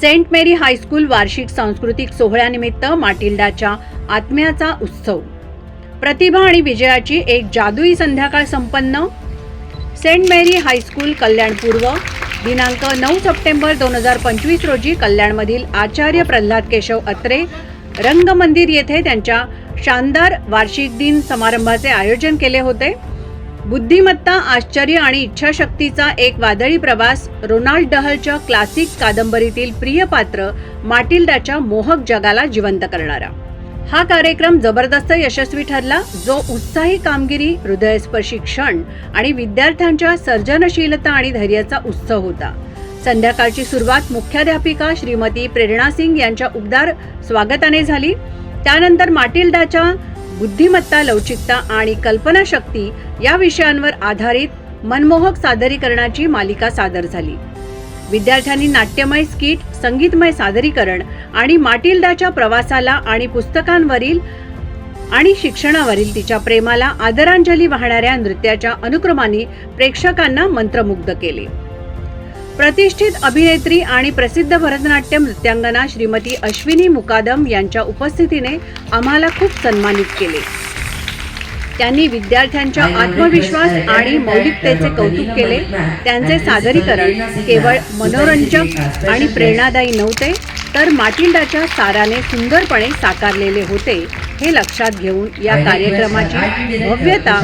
Saint मेरी high school वार्षिक सांस्कृतिक सोहळ्यानिमित्त माटिल्डाच्या आत्म्याचा उत्सव. प्रतिभा आणि विजयाची एक जादुई संध्याकाळ संपन्न. सेंट मेरी हायस्कूल कल्याण पूर्व दिनांक नऊ सप्टेंबर दोन हजार पंचवीस रोजी कल्याणमधील आचार्य प्रल्हाद केशव अत्रे रंगमंदिर येथे त्यांच्या शानदार वार्षिक दिन समारंभाचे आयोजन केले होते. बुद्धिमत्ता आश्चर्य आणि इच्छाशक्तीचा एक वादळी प्रवास रोनाल्ड डहलच्या क्लासिक कादंबरीतील प्रिय पात्र माटिल्डाच्या मोहक जगाला जिवंत करणारा. हा कार्यक्रम जबरदस्त यशस्वी ठरला जो उत्साही कामगिरी हृदयस्पर्शी क्षण आणि विद्यार्थ्यांच्या सर्जनशीलता आणि धैर्याचा उत्सव होता. संध्याकाळची सुरुवात मुख्याध्यापिका श्रीमती प्रेरणा सिंग यांच्या उबदार स्वागताने झाली. त्यानंतर माटिल्डाच्या बुद्धिमत्ता लवचिकता आणि कल्पनाशक्ती या विषयांवर आधारित मनमोहक सादरीकरणाची मालिका सादर झाली. विद्यार्थ्यांनी नाट्यमय स्किट संगीतमय सादरीकरण आणि माटिल्डाच्या प्रवासाला आणि पुस्तकांवरील आणि शिक्षणावरील तिच्या प्रेमाला आदरांजली वाहणाऱ्या नृत्याच्या अनुक्रमाने प्रेक्षकांना मंत्रमुग्ध केले. प्रतिष्ठित अभिनेत्री आणि प्रसिद्ध भरतनाट्यम नृत्यांगना श्रीमती अश्विनी मुकादम यांच्या उपस्थितीने आम्हाला खूप सन्मानित केले. त्यांनी विद्यार्थ्यांच्या आत्मविश्वास आणि मौलिकतेचे कौतुक केले. त्यांचे सादरीकरण केवळ मनोरंजक आणि प्रेरणादायी नव्हते. तर माटिल्डाच्या साराने सुंदरपणे साकारलेले होते हे लक्षात घेऊन या कार्यक्रमाची भव्यता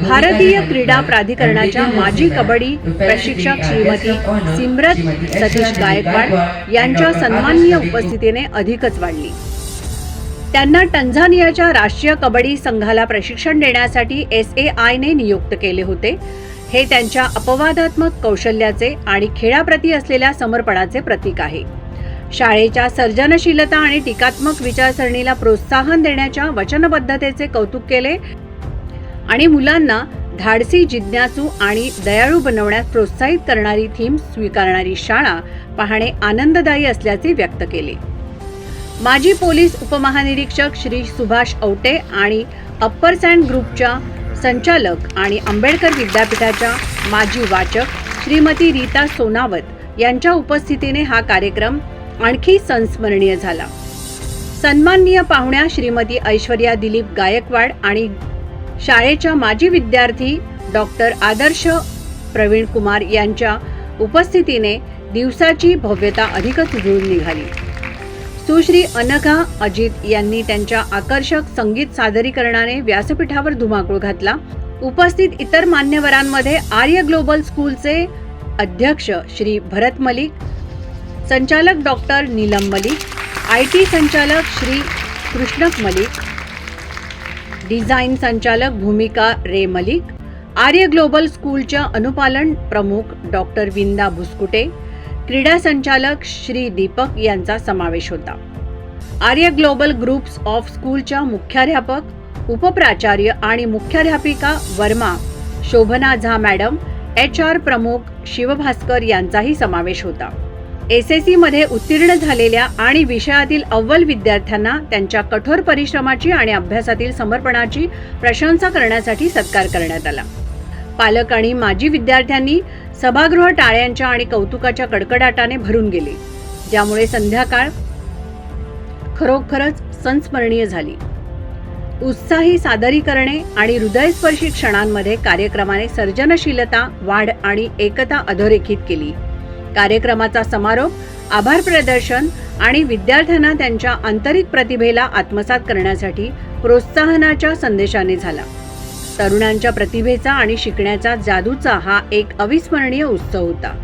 भारतीय क्रीडा प्राधिकरणाच्या माजी कबड्डी प्रशिक्षक श्रीमती सिमरत सतीश गायकवाड यांच्या सन्माननीय उपस्थितीने अधिकच वाढली. त्यांना टंझानियाच्या राष्ट्रीय कबड्डी संघाला प्रशिक्षण देण्यासाठी एस ए आयने नियुक्त केले होते. हे त्यांच्या अपवादात्मक कौशल्याचे आणि खेळाप्रती असलेल्या समर्पणाचे प्रतीक आहे. शाळेच्या सर्जनशीलता आणि टीकात्मक विचारसरणीला प्रोत्साहन देण्याच्या वचनबद्धतेचे कौतुक केले आणि मुलांना धाडसी जिज्ञासू आणि दयाळू बनवण्यास प्रोत्साहित करणारी थीम स्वीकारणारी शाळा पाहणे आनंददायी असल्याचे व्यक्त केले. माजी पोलीस उपमहानिरीक्षक श्री सुभाष औटे आणि अप्पर सँड ग्रुपच्या संचालक आणि आंबेडकर विद्यापीठाच्या माजी वाचक श्रीमती रीता सोनावत यांच्या उपस्थितीने हा कार्यक्रम आणखी संस्मरणीय झाला. सन्माननीय पाहुण्या श्रीमती ऐश्वर्या दिलीप गायकवाड आणि शाळेच्या माजी विद्यार्थी डॉक्टर आदर्श प्रवीण कुमार यांच्या उपस्थितीने दिवसाची भव्यता अधिकच उजळून निघाली. सुश्री अनघा अजित यांनी त्यांच्या आकर्षक संगीत सादरीकरणाने व्यासपीठावर धुमाकूळ घातला. उपस्थित इतर मान्यवरांमध्ये आर्य ग्लोबल स्कूलचे अध्यक्ष श्री भरत मलिक संचालक doctor Neelam Malik I T संचालक श्री कृष्णक मलिक डिझाईन संचालक भूमिका रे मलिक आर्य ग्लोबल स्कूलच्या अनुपालन प्रमुख डॉक्टर विंदा भुसकुटे क्रीडा संचालक श्री दीपक यांचा समावेश होता. आर्य ग्लोबल ग्रुप्स ऑफ स्कूलच्या मुख्याध्यापक उपप्राचार्य आणि मुख्याध्यापिका वर्मा शोभना झा मॅडम एच आर प्रमुख शिवभास्कर यांचाही समावेश होता. एस एसमध्ये उत्तीर्ण झालेल्या आणि विषयातील अव्वल विद्यार्थ्यांना त्यांच्या कठोर परिश्रमाची आणि अभ्यासातील समर्पणाची प्रशंसा करण्यासाठी सत्कार करण्यात आला. पालक आणि माजी विद्यार्थ्यांनी सभागृह टाळ्यांच्या आणि कौतुकाच्या कडकडाटाने भरून गेले ज्यामुळे संध्याकाळ खरोखरच संस्मरणीय झाली. उत्साही सादरीकरणे आणि हृदयस्पर्शी क्षणांमध्ये कार्यक्रमाने सर्जनशीलता वाढ आणि एकता अधोरेखित केली. कार्यक्रमाचा समारोप आभार प्रदर्शन आणि विद्यार्थ्यांना त्यांच्या आंतरिक प्रतिभेला आत्मसात करण्यासाठी प्रोत्साहनाच्या संदेशाने झाला. तरुणांच्या प्रतिभेचा आणि शिकण्याचा जादूचा हा एक अविस्मरणीय उत्सव होता.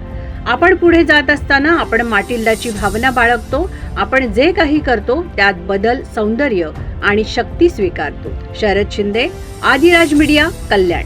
आपण पुढे जात असताना आपण माटिल्डाची भावना बाळगतो आपण जे काही करतो त्यात बदल सौंदर्य आणि शक्ती स्वीकारतो. शरद शिंदे आदिराज मीडिया कल्याण.